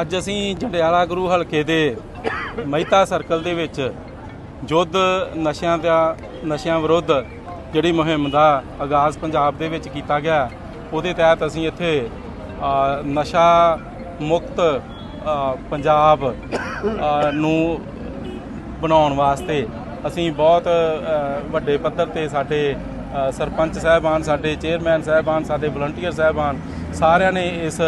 ਅੱਜ ਅਸੀਂ ਜੰਡਿਆਲਾ ਗੁਰੂ ਹਲਕੇ ਦੇ ਮਹਿਤਾ ਸਰਕਲ ਦੇ ਵਿੱਚ ਯੁੱਧ ਨਸ਼ਿਆਂ ਦਾ, ਨਸ਼ਿਆਂ ਵਿਰੁੱਧ ਜਿਹੜੀ ਮੁਹਿੰਮ ਦਾ ਆਗਾਜ਼ ਪੰਜਾਬ ਦੇ ਵਿੱਚ ਕੀਤਾ ਗਿਆ ਉਹਦੇ ਤਹਿਤ ਅਸੀਂ ਇੱਥੇ ਨਸ਼ਾ ਮੁਕਤ ਪੰਜਾਬ ਨੂੰ ਬਣਾਉਣ ਵਾਸਤੇ ਅਸੀਂ ਬਹੁਤ ਵੱਡੇ ਪੱਧਰ ਤੇ ਸਾਡੇ ਸਰਪੰਚ ਸਾਹਿਬਾਨ, ਸਾਡੇ ਚੇਅਰਮੈਨ ਸਾਹਿਬਾਨ, ਸਾਡੇ ਵਲੰਟੀਅਰ ਸਾਹਿਬਾਨ ਸਾਰਿਆਂ ਨੇ ਇਸ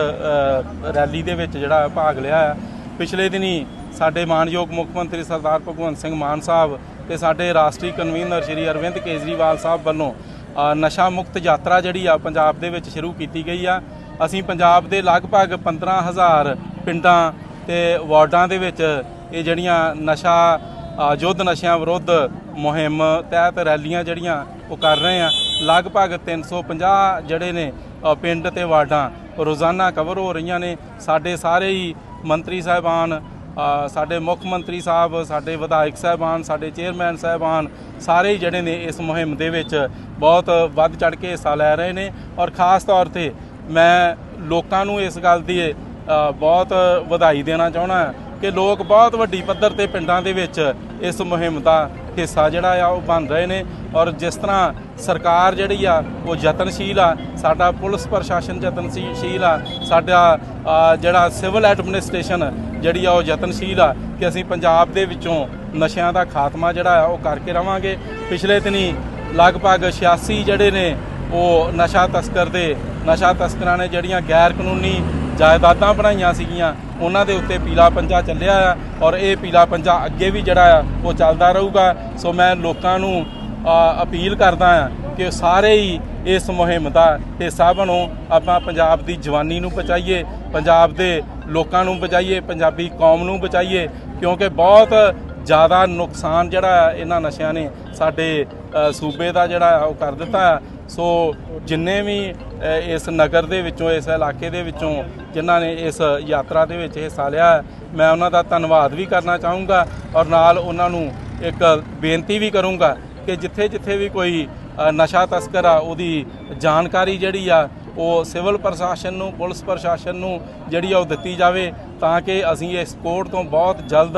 ਰੈਲੀ ਦੇ ਵਿੱਚ ਜਿਹੜਾ ਭਾਗ ਲਿਆ ਹੈ ਪਿਛਲੇ ਦਿਨੀ ਸਾਡੇ ਮਾਨਯੋਗ ਮੁੱਖ ਮੰਤਰੀ ਸਰਦਾਰ ਭਗਵੰਤ ਸਿੰਘ ਮਾਨ ਸਾਹਿਬ ਤੇ ਸਾਡੇ ਰਾਸ਼ਟਰੀ ਕਨਵੀਨਰ ਸ਼੍ਰੀ ਅਰਵਿੰਦ ਕੇਜਰੀਵਾਲ ਸਾਹਿਬ ਵੱਲੋਂ ਨਸ਼ਾ ਮੁਕਤ ਯਾਤਰਾ ਜਿਹੜੀ ਆ ਪੰਜਾਬ ਦੇ ਵਿੱਚ ਸ਼ੁਰੂ ਕੀਤੀ ਗਈ ਆ। ਅਸੀਂ ਪੰਜਾਬ ਦੇ ਲਗਭਗ 15000 ਪਿੰਡਾਂ ਤੇ ਵਾਰਡਾਂ ਦੇ ਵਿੱਚ ਇਹ ਜਿਹੜੀਆਂ ਨਸ਼ਾ ਯੁੱਧ ਨਸ਼ਿਆਂ ਵਿਰੁੱਧ ਮੁਹਿੰਮ ਤਹਿਤ ਰੈਲੀਆਂ ਜਿਹੜੀਆਂ ਉਹ ਕਰ ਰਹੇ ਆ। ਲਗਭਗ 350 ਜਿਹੜੇ ਨੇ ਪਿੰਡ ਤੇ ਵਾਰਡਾਂ ਰੋਜ਼ਾਨਾ ਕਵਰ ਹੋ ਰਹੀਆਂ ਨੇ। ਸਾਡੇ ਸਾਰੇ ਹੀ ਮੰਤਰੀ ਸਾਹਿਬਾਨ ਸਾਡੇ ਮੁੱਖ ਮੰਤਰੀ ਸਾਹਿਬ, ਸਾਡੇ ਵਿਧਾਇਕ ਸਾਹਿਬਾਨ, ਸਾਡੇ ਚੇਅਰਮੈਨ ਸਾਹਿਬਾਨ, ਸਾਰੇ ਹੀ ਜਿਹੜੇ ਨੇ ਇਸ ਮੁਹਿੰਮ ਦੇ ਵਿੱਚ ਬਹੁਤ ਵੱਧ ਚੜ ਕੇ ਹਿੱਸਾ ਲੈ ਰਹੇ ਨੇ। ਔਰ ਖਾਸ ਤੌਰ ਤੇ ਮੈਂ ਲੋਕਾਂ ਨੂੰ ਇਸ ਗੱਲ ਦੀ ਬਹੁਤ ਵਧਾਈ ਦੇਣਾ ਚਾਹੁੰਦਾ ਕਿ ਲੋਕ ਬਹੁਤ ਵੱਡੀ ਪੱਧਰ ਤੇ ਪਿੰਡਾਂ ਦੇ ਵਿੱਚ ਇਸ ਮੁਹਿੰਮ ਦਾ ਹਿੱਸਾ ਜਿਹੜਾ ਆ ਉਹ ਬਣ ਰਹੇ ਨੇ ਔਰ ਜਿਸ ਤਰ੍ਹਾਂ ਸਰਕਾਰ ਜਿਹੜੀ ਆ ਉਹ ਯਤਨਸ਼ੀਲ ਆ, ਸਾਡਾ ਪੁਲਿਸ ਪ੍ਰਸ਼ਾਸਨ ਯਤਨਸ਼ੀਲ ਆ, ਸਾਡਾ ਜਿਹੜਾ ਸਿਵਲ ਐਡਮਿਨਿਸਟ੍ਰੇਸ਼ਨ ਜਿਹੜੀ ਆ ਉਹ ਯਤਨਸ਼ੀਲ ਆ ਕਿ ਅਸੀਂ ਪੰਜਾਬ ਦੇ ਵਿੱਚੋਂ ਨਸ਼ਿਆਂ ਦਾ ਖਾਤਮਾ ਜਿਹੜਾ ਆ ਉਹ ਕਰਕੇ ਰਵਾਂਗੇ। ਪਿਛਲੇ ਦਿਨੀ ਲਗਭਗ 86 ਜਿਹੜੇ ਨੇ ਉਹ ਨਸ਼ਾ ਤਸਕਰ ਦੇ, ਨਸ਼ਾ ਤਸਕਰਾਂ ਨੇ ਜਿਹੜੀਆਂ ਗੈਰ ਕਾਨੂੰਨੀ ਜਾਇਦਾਦਾਂ ਬਣਾਈਆਂ ਸੀਗੀਆਂ, ਉਹਨਾਂ ਦੇ ਉੱਤੇ ਪੀਲਾ ਪੰਜਾ ਚੱਲਿਆ ਆ ਔਰ ਇਹ ਪੀਲਾ ਪੰਜਾ ਅੱਗੇ ਵੀ ਜਿਹੜਾ ਆ, ਉਹ ਚੱਲਦਾ ਰਹੂਗਾ। ਸੋ ਮੈਂ ਲੋਕਾਂ ਨੂੰ ਅਪੀਲ ਕਰਦਾ ਆ ਕਿ ਸਾਰੇ ਹੀ ਇਸ ਮੁਹਿੰਮ ਦਾ ਹਿੱਸਾ ਬਣੋ। ਆਪਾਂ ਪੰਜਾਬ ਦੀ ਜਵਾਨੀ ਨੂੰ ਬਚਾਈਏ, ਪੰਜਾਬ ਦੇ ਲੋਕਾਂ ਨੂੰ ਬਚਾਈਏ, ਪੰਜਾਬੀ ਕੌਮ ਨੂੰ ਬਚਾਈਏ, ਕਿਉਂਕਿ ਬਹੁਤ ਜ਼ਿਆਦਾ ਨੁਕਸਾਨ ਜਿਹੜਾ ਆ ਇਹਨਾਂ ਨਸ਼ਿਆਂ ਨੇ ਸਾਡੇ ਸੂਬੇ ਦਾ ਜਿਹੜਾ ਉਹ ਕਰ ਦਿੱਤਾ। ਆ ਸੋ ਜਿੰਨੇ ਵੀ ਇਸ ਨਗਰ ਦੇ ਵਿੱਚੋਂ ਇਸ ਇਲਾਕੇ ਦੇ ਵਿੱਚੋਂ ਜਿਨ੍ਹਾਂ ਨੇ ਇਸ ਯਾਤਰਾ ਦੇ ਵਿੱਚ ਹਿੱਸਾ ਲਿਆ ਹੈ, ਮੈਂ ਉਹਨਾਂ ਦਾ ਧੰਨਵਾਦ ਵੀ ਕਰਨਾ ਚਾਹੂੰਗਾ ਔਰ ਨਾਲ ਉਹਨਾਂ ਨੂੰ ਇੱਕ ਬੇਨਤੀ ਵੀ ਕਰੂੰਗਾ ਕਿ ਜਿੱਥੇ ਜਿੱਥੇ ਵੀ ਕੋਈ ਨਸ਼ਾ ਤਸਕਰ ਆ ਉਹਦੀ ਜਾਣਕਾਰੀ ਜਿਹੜੀ ਆ ਉਹ ਸਿਵਲ ਪ੍ਰਸ਼ਾਸਨ ਨੂੰ ਪੁਲਿਸ ਪ੍ਰਸ਼ਾਸਨ ਨੂੰ ਜਿਹੜੀ ਆ ਉਹ ਦਿੱਤੀ ਜਾਵੇ ਤਾਂ ਕਿ ਅਸੀਂ ਇਸ ਕੋਰਟ ਤੋਂ ਬਹੁਤ ਜਲਦ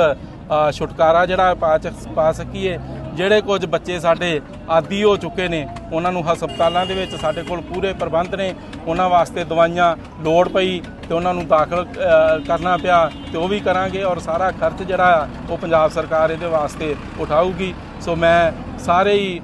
ਛੁਟਕਾਰਾ ਜਿਹੜਾ ਪਾ ਚ- ਪਾ ਸਕੀਏ, ਜਿਹੜੇ ਕੁਝ ਬੱਚੇ ਸਾਡੇ ਆਦੀ ਹੋ ਚੁੱਕੇ ਨੇ, ਉਹਨਾਂ ਨੂੰ ਹਸਪਤਾਲਾਂ ਦੇ ਵਿੱਚ ਸਾਡੇ ਕੋਲ ਪੂਰੇ ਪ੍ਰਬੰਧ ਨੇ, ਉਹਨਾਂ ਵਾਸਤੇ ਦਵਾਈਆਂ ਲੋੜ ਪਈ ਤੇ ਉਹਨਾਂ ਨੂੰ ਦਾਖਲ ਕਰਨਾ ਪਿਆ ਤੇ ਉਹ ਵੀ ਕਰਾਂਗੇ ਔਰ ਸਾਰਾ ਖਰਚ ਜਿਹੜਾ ਆ ਉਹ ਪੰਜਾਬ ਸਰਕਾਰ ਇਹਦੇ ਵਾਸਤੇ ਉਠਾਊਗੀ। ਸੋ ਮੈਂ ਸਾਰੇ ਹੀ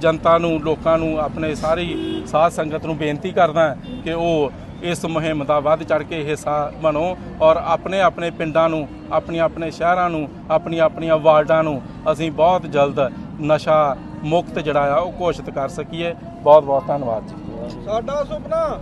ਜਨਤਾ ਨੂੰ, ਲੋਕਾਂ ਨੂੰ ਆਪਣੇ ਸਾਰੀ ਸਾਧ ਸੰਗਤ ਨੂੰ ਬੇਨਤੀ ਕਰਦਾ ਕਿ ਉਹ ਇਸ ਮੁਹਿੰਮ ਦਾ ਵੱਧ ਚੜ ਕੇ ਹਿੱਸਾ ਬਣੋ ਔਰ ਆਪਣੇ ਆਪਣੇ ਪਿੰਡਾਂ ਨੂੰ, ਆਪਣੀਆਂ ਆਪਣੇ ਸ਼ਹਿਰਾਂ ਨੂੰ, ਆਪਣੀਆਂ ਆਪਣੀਆਂ ਵਾਰਡਾਂ ਨੂੰ ਅਸੀਂ ਬਹੁਤ ਜਲਦ ਨਸ਼ਾ ਮੁਕਤ ਜਿਹੜਾ ਆ ਉਹ ਘੋਸ਼ਿਤ ਕਰ ਸਕੀਏ। ਬਹੁਤ ਬਹੁਤ ਧੰਨਵਾਦ ਜੀ। ਸਾਡਾ ਸੁਪਨਾ